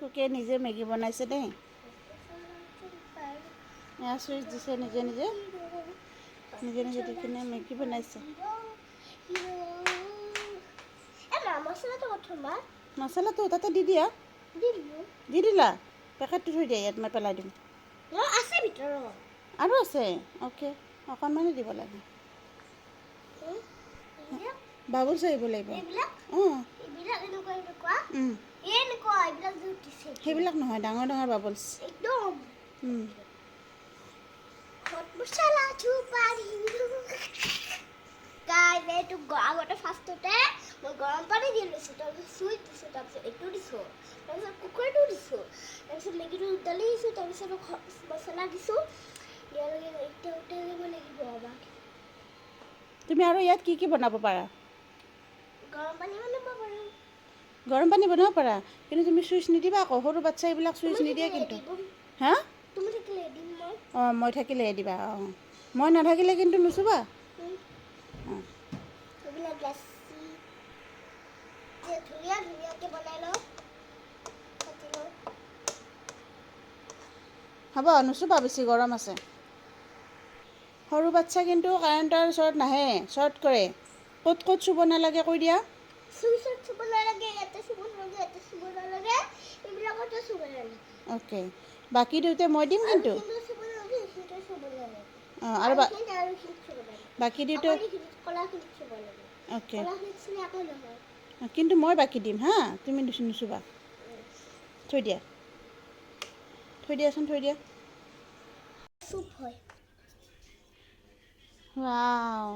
কুকিয়ে নিজে মেগী বনাইছে দেই। এয়া চুইচ দিছে নিজে নিজে। নিজে নিজে দি কিনে মেগী বনাইছে। মছলাটো তাতে দি দিয়া। দি দিলা। পেকেটটো থৈ দিয়া ইয়াত মই পেলাই দিম। আছে ভিতৰত। আৰু আছে? অ'কে অকণমানে দিব লাগে। বাবুল আহিব লাগিব। অঁ। সেইবিলাক নহয় ডাঙৰ ডাঙৰ বাবলছ একদম। উম, হট মছলা পাৰি গাই এইটো গ- আগতে ফাৰ্ষ্টতে মই গৰম পানী দি লৈছোঁ তাৰপিছত চুইচ দিছোঁ তাৰপিছত এইটো দিছোঁ তাৰপিছত কুকাৰটো দিছোঁ তাৰপিছত মেগীটো উতলি দিছোঁ তাৰপিছত খ- মছলা দিছোঁ দিয়াৰ লগে লগে এতিয়া উতলিব লাগিব আমাক। তুমি আৰু ইয়াত কি কি বনাব পাৰা? গৰম পানী বনাব পাৰোঁ। গৰম পানী বনাব পাৰা। কিন্তু তুমি চুইচ নিদিবা আকৌ সৰু বাচ্ছা এইবিলাক চুইচ নিদিয়ে কিন্তু। হা? অঁ মই থাকিলে দিবা অঁ। মই নাথাকিলে কিন্তু নুচুবা। অঁ হ'ব নুচুবা বেছি গৰম আছে। সৰু বাচ্ছা কিন্তু কাৰেণ্টৰ ওচৰত নাহে শ্বৰ্ট কৰে। ক'ত ক'ত চুব নালাগে কৈ দিয়া। চুইচত চুব নালাগে ইয়াতে চুব নালাগে ইয়াতে চুব নালাগে এইবিলাকতে চুব নালাগে অ'কে বাকী দিওঁতে মই দিম কিন্তু? কিন্তু অঁ আৰু বাকী অ'কে মই বাকী দিম হা তুমি নুচুবা। থৈ দিয়া। থৈ দিয়াচোন থৈ দিয়া। চুপ হয়। ৱাও